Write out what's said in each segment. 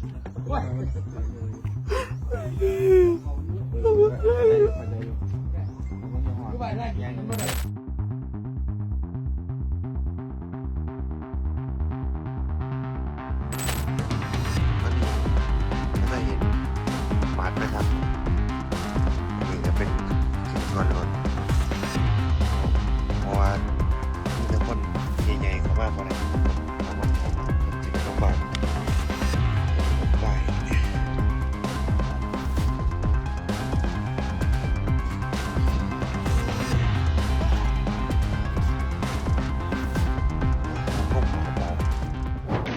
ไม่เคยเห็นวัดนะครับนนี้จะเป็นขึ้นก่อนรถเพราะว่ามีแต่คนใหญ่ๆเข้ามาเพราะอะไร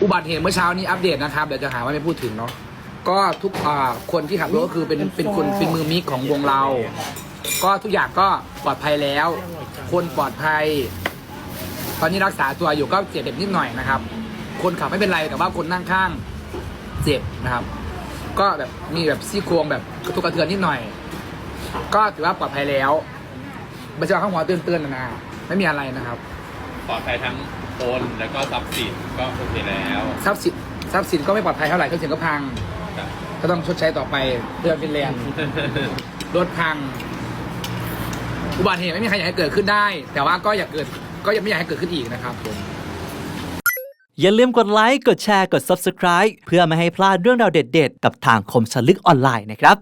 อุบัติเหตุเมื่อเช้านี้อัปเดตนะครับ เดี๋ยวจะหาว่าไม่พูดถึงเนาะก็ทุกอ่าคนที่ขับรถก็คือเป็นเป็นคนเป็นมือมิกของวงเรา ก็ทุกอย่างก็ปลอดภัยแล้ว คนปลอดภัย ตอนนี้รักษาตัวอยู่ก็เจ็บเด็บนิดหน่อยนะครับ คนขับไม่เป็นไรแต่ว่าคนนั่งข้างเจ็บนะครับ ก็แบบมีแบบซี่โครงแบบกระทุกกระเทือนนิดหน่อย ก็ถือว่าปลอดภัยแล้วไม่ใช่ว่าข้างหัวเตือนๆนะนะไม่มีอะไรนะครับป ลอดภัยทั้งคนแล้วก็ทรัพย์สินก็โอเคแล้วทรัพย์สินทรัพย์สินก็ไม่ปลอดภัยเท่าไหร่ทรัพย์สินก็พัง ครับก็ต้องชดใช้ต่อไปเพื่อฟินแลนด์ รถพัง อุบัติเหตุไม่มีใครอยากให้เกิดขึ้นได้ แต่ว่าก็อยากเกิด ก็ยังไม่อยากให้เกิดขึ้นอีกนะครับผม อย่าลืมกดไลค์ กดแชร์ กด Subscribe เพื่อไม่ให้พลาดเรื่องราวเด็ดๆ กับทางคมสนลึกออนไลน์นะครับ